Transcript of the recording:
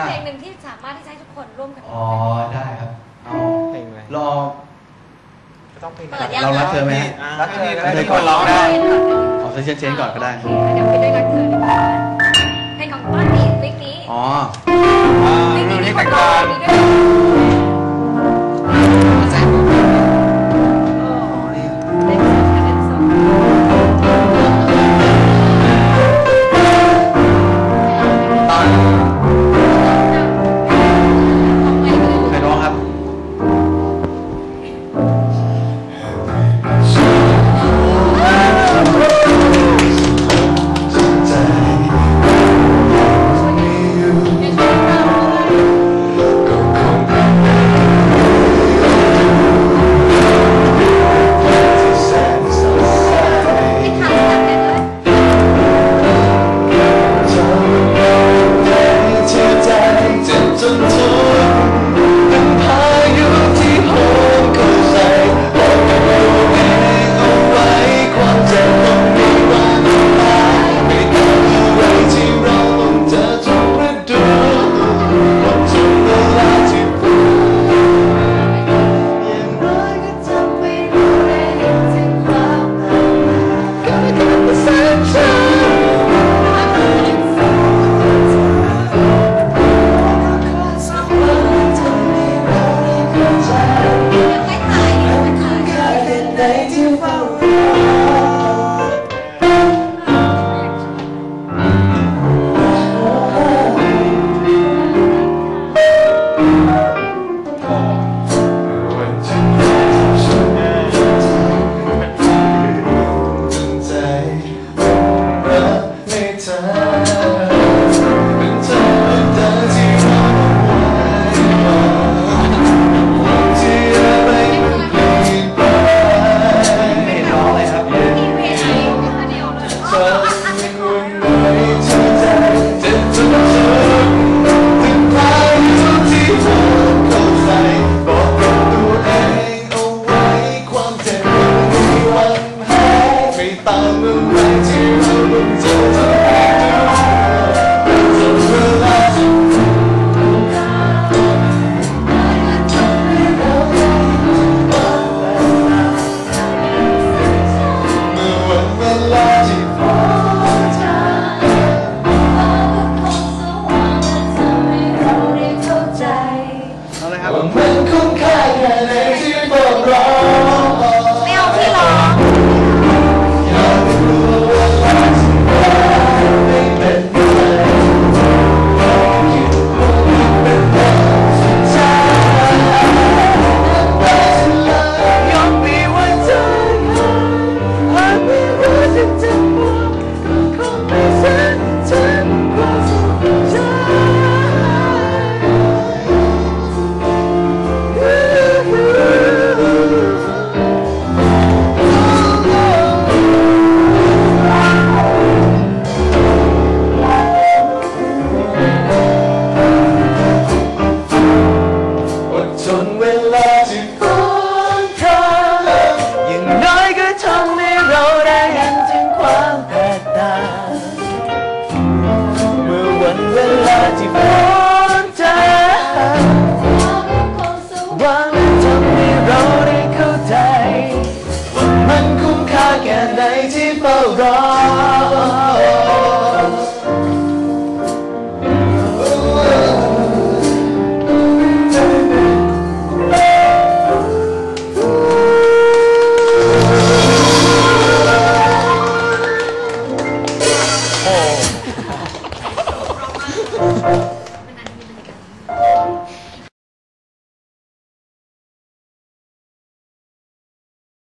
เพลงหนึ่งที่สามารถที่จะให้ทุกคนร่วมกันอ๋อได้ครับเอาเพลงอะไรรอก็ต้องเพลงเปิดยังเรารักเธอไหมฮะรักเธอรักเธอก่อนร้องได้เอาเซนเชนก่อนก็ได้ โอเคเดี๋ยวไปด้วยรักเธอดีกว่าเพลงของต้นนี่วิกนี้อ๋อวิกเรื่นี้องมีนี้คแต่นงร้องการมีด้วย เวลาที่พ้นทำอย่างน้อยก็ทำให้เราได้เห็นถึงความแตกต่างเมื่อวันเวลาที่พ้น